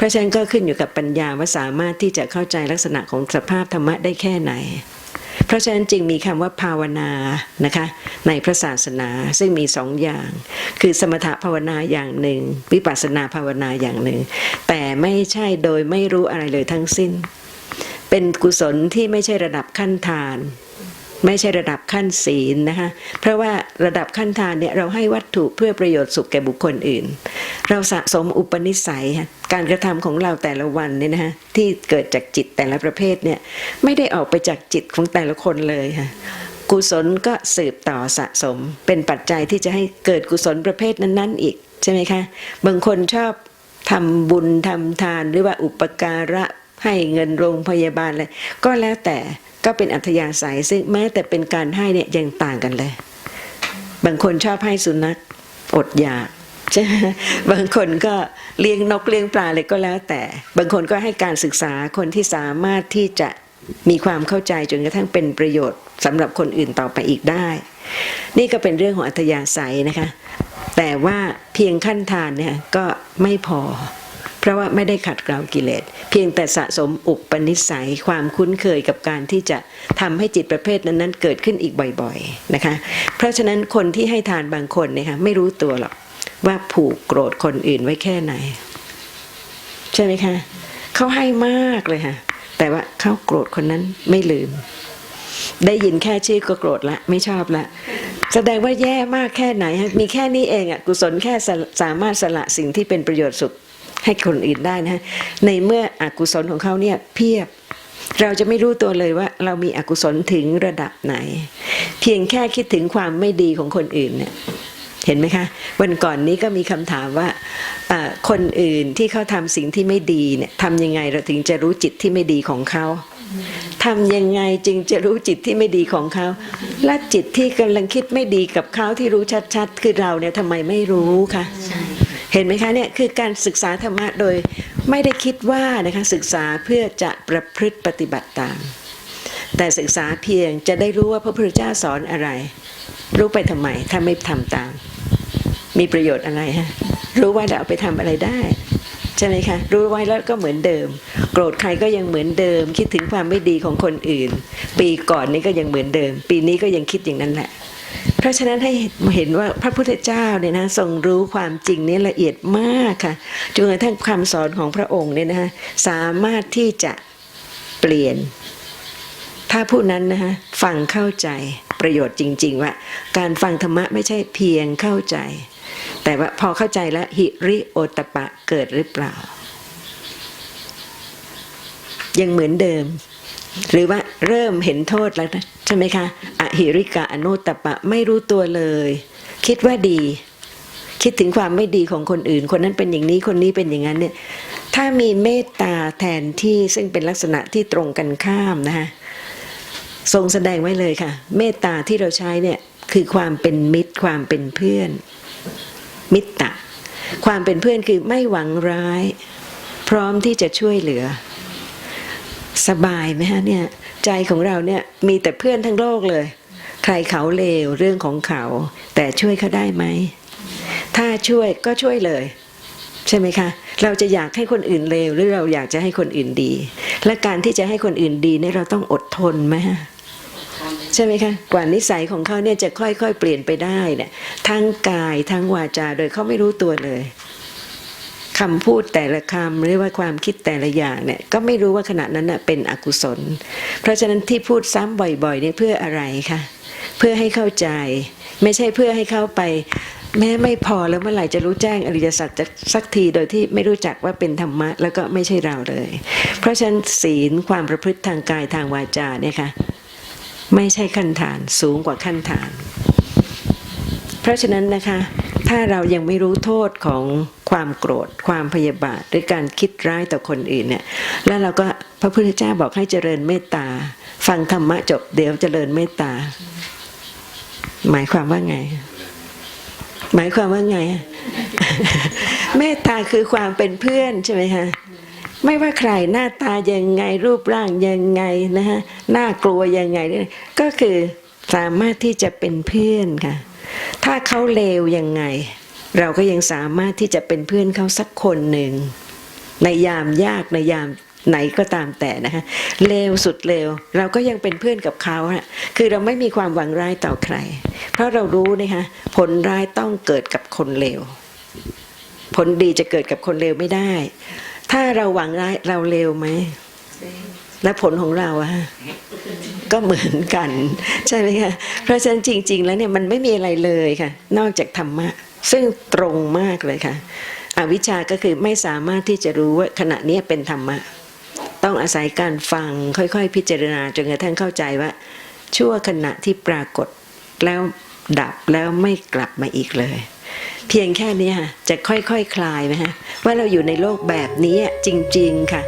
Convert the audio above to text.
เพราะฉะนั้นก็ขึ้นอยู่กับปัญญาว่าสามารถที่จะเข้าใจลักษณะของสภาพธรรมะได้แค่ไหน เพราะฉะนั้นจึงมีคำว่าภาวนานะคะในพระศาสนาซึ่งมีสองอย่าง คือสมถภาวนาอย่างหนึ่ง วิปัสสนาภาวนาอย่างหนึ่ง แต่ไม่ใช่โดยไม่รู้อะไรเลยทั้งสิ้น เป็นกุศลที่ไม่ใช่ระดับขั้นทาน ไม่ใช่ระดับขั้นศีลนะคะเพราะว่าระดับขั้นทานเนี่ยเราให้วัตถุเพื่อประโยชน์สุขแก่บุคคลอื่น เราสะสมอุปนิสัย การกระทำของเราแต่ละวันเนี่ยนะคะที่เกิดจากจิตแต่ละประเภทเนี่ยไม่ได้ออกไปจากจิตของแต่ละคนเลยค่ะกุศลก็สืบต่อสะสม เป็นปัจจัยที่จะให้เกิดกุศลประเภทนั้น ๆ อีกใช่ไหมคะบางคนชอบทำบุญทำทานหรือว่าอุปการะให้เงินโรงพยาบาลอะไรก็แล้วแต่ ก็เป็นอัธยาศัยซึ่งแม้แต่เป็นการให้เนี่ยยังต่างกันเลย บางคนชอบให้สุนัขอดอยากใช่ไหมบางคนก็เลี้ยงนกเลี้ยงปลาเลยก็แล้ว แต่บางคนก็ให้การศึกษาคนที่สามารถที่จะมีความเข้าใจจนกระทั่งเป็นประโยชน์สำหรับคนอื่นต่อไปอีกได้ นี่ก็เป็นเรื่องของอัธยาศัยนะคะ แต่ว่าเพียงขั้นทานเนี่ยก็ไม่พอ เพราะว่าไม่ได้ขัดเกลากิเลส เพียงแต่สะสมอุปนิสัยความคุ้นเคยกับการที่จะทำให้จิตประเภทนั้นๆ เกิดขึ้นอีกบ่อยๆนะคะ เพราะฉะนั้นคนที่ให้ทานบางคนเนี่ยค่ะไม่รู้ตัวหรอกว่าผูกโกรธคนอื่นไว้แค่ไหน ใช่ไหมคะเขาให้มากเลยค่ะแต่ว่าเขาโกรธคนนั้นไม่ลืม ได้ยินแค่ชื่อก็โกรธละ ไม่ชอบละแสดงว่าแย่มากแค่ไหนมีแค่นี้เองอะกุศลแค่สละสามารถสละสิ่งที่เป็นประโยชน์สุข ให้คนอื่นได้นะฮะในเมื่ออกุศลของเขาเนี่ยเพียบ เราจะไม่รู้ตัวเลยว่า เรามีอกุศลถึงระดับไหน เพียงแค่คิดถึงความไม่ดีของคนอื่นเนี่ยเห็นไหมคะ วันก่อนนี้ก็มีคำถามว่าอ่าคนอื่นที่เขาทำสิ่งที่ไม่ดีเนี่ยทำยังไงเราถึงจะรู้จิตที่ไม่ดีของเขาทำยังไงจึงจะรู้จิตที่ไม่ดีของเขา และจิตที่กำลังคิดไม่ดีกับเขาที่รู้ชัดๆ คือเราเนี่ยทำไมไม่รู้คะ เห็นไหมคะเนี่ยคือการศึกษาธรรมะโดยไม่ได้คิดว่านะคะศึกษาเพื่อจะประพฤติปฏิบัติตาม แต่ศึกษาเพียงจะได้รู้ว่าพระพุทธเจ้าสอนอะไร รู้ไปทำไมถ้าไม่ทำตาม มีประโยชน์อะไรฮะรู้ว่าจะเอาไปทำอะไรได้ใช่ไหมคะรู้ไว้แล้วก็เหมือนเดิม โกรธใครก็ยังเหมือนเดิม คิดถึงความไม่ดีของคนอื่น ปีก่อนนี้ก็ยังเหมือนเดิม ปีนี้ก็ยังคิดอย่างนั้นแหละ เพราะฉะนั้นให้เห็นว่าพระพุทธเจ้าเนี่ยนะทรงรู้ความจริงนี้ละเอียดมากค่ะจนกระทั่งคำสอนของพระองค์เนี่ยนะคะสามารถที่จะเปลี่ยน ถ้าผู้นั้นนะคะฟังเข้าใจประโยชน์จริง ๆ ว่า การฟังธรรมะไม่ใช่เพียงเข้าใจ แต่ว่าพอเข้าใจแล้วหิริโอตปะเกิดหรือเปล่า ยังเหมือนเดิม หรือว่าเริ่มเห็นโทษแล้วนะใช่ไหมคะอหิริกะอนุตปะไม่รู้ตัวเลย คิดว่าดี คิดถึงความไม่ดีของคนอื่น คนนั้นเป็นอย่างนี้คนนี้เป็นอย่างนั้นเนี่ยถ้ามีเมตตาแทนที่ซึ่งเป็นลักษณะที่ตรงกันข้ามนะคะทรงแสดงไว้เลยค่ะ เมตตาที่เราใช้เนี่ยคือความเป็นมิตรความเป็นเพื่อน มิตรตะความเป็นเพื่อนคือไม่หวังร้าย พร้อมที่จะช่วยเหลือ สบายไหมฮะเนี่ยใจของเราเนี่ยมีแต่เพื่อนทั้งโลกเลย ใครเขาเลวเรื่องของเขา แต่ช่วยเขาได้ไหม ถ้าช่วยก็ช่วยเลย ใช่ไหมคะ เราจะอยากให้คนอื่นเลวหรือเราอยากจะให้คนอื่นดี และการที่จะให้คนอื่นดีเนี่ยเราต้องอดทนไหมฮะใช่ไหมคะกว่านิสัยของเขาเนี่ยจะค่อยๆ เปลี่ยนไปได้เนี่ยทั้งกายทั้งวาจาโดยเขาไม่รู้ตัวเลย คำพูดแต่ละคำหรือว่าความคิดแต่ละอย่างเนี่ยก็ไม่รู้ว่าขณะนั้นน่ะเป็นอกุศล เพราะฉะนั้นที่พูดซ้ำบ่อยๆเนี่ยเพื่ออะไรคะเพื่อให้เข้าใจ ไม่ใช่เพื่อให้เข้าไปแม้ไม่พอแล้วเมื่อไหร่จะรู้แจ้งอริยสัจสักทีโดยที่ไม่รู้จักว่าเป็นธรรมะแล้วก็ไม่ใช่เราเลย เพราะฉะนั้นศีลความประพฤติทางกายทางวาจาเนี่ยค่ะไม่ใช่ขั้นฐานสูงกว่าขั้นฐาน เพราะฉะนั้นนะคะ ถ้าเรายังไม่รู้โทษของ ความโกรธ ความพยาบาทหรือการคิดร้ายต่อคนอื่นเนี่ยแล้วเราก็พระพุทธเจ้าบอกให้เจริญเมตตา ฟังธรรมะจบเดี๋ยวเจริญเมตตา หมายความว่าไง หมายความว่าไง เมตตาคือความเป็นเพื่อนใช่ไหมคะไม่ว่าใครหน้าตายังไงรูปร่างยังไงนะฮะน่ากลัวยังไง ก็คือสามารถที่จะเป็นเพื่อนค่ะ ถ้าเขาเลวยังไง เราก็ยังสามารถที่จะเป็นเพื่อนเขาสักคนหนึ่ง ในยามยากในยามไหนก็ตามแต่นะคะเลวสุดเลวเราก็ยังเป็นเพื่อนกับเขาอะคือเราไม่มีความหวังร้ายต่อใคร เพราะเรารู้นะคะผลร้ายต้องเกิดกับคนเลวผลดีจะเกิดกับคนเลวไม่ได้ ถ้าเราหวังร้ายเราเลวไหมและผลของเราอะก็เหมือนกัน ใช่ไหมคะเพราะฉะนั้นจริง ๆ แล้วเนี่ยมันไม่มีอะไรเลยค่ะ นอกจากธรรมะ ซึ่งตรงมากเลยค่ะ อวิชชาก็คือไม่สามารถที่จะรู้ว่าขณะนี้เป็นธรรมะ ต้องอาศัยการฟังค่อยๆ พิจารณาจนกระทั่งเข้าใจว่า ชั่วขณะที่ปรากฏแล้วดับแล้วไม่กลับมาอีกเลย เพียงแค่นี้ค่ะจะค่อยๆคคลายไหมฮะว่าเราอยู่ในโลกแบบนี้จริง ๆ ค่ะ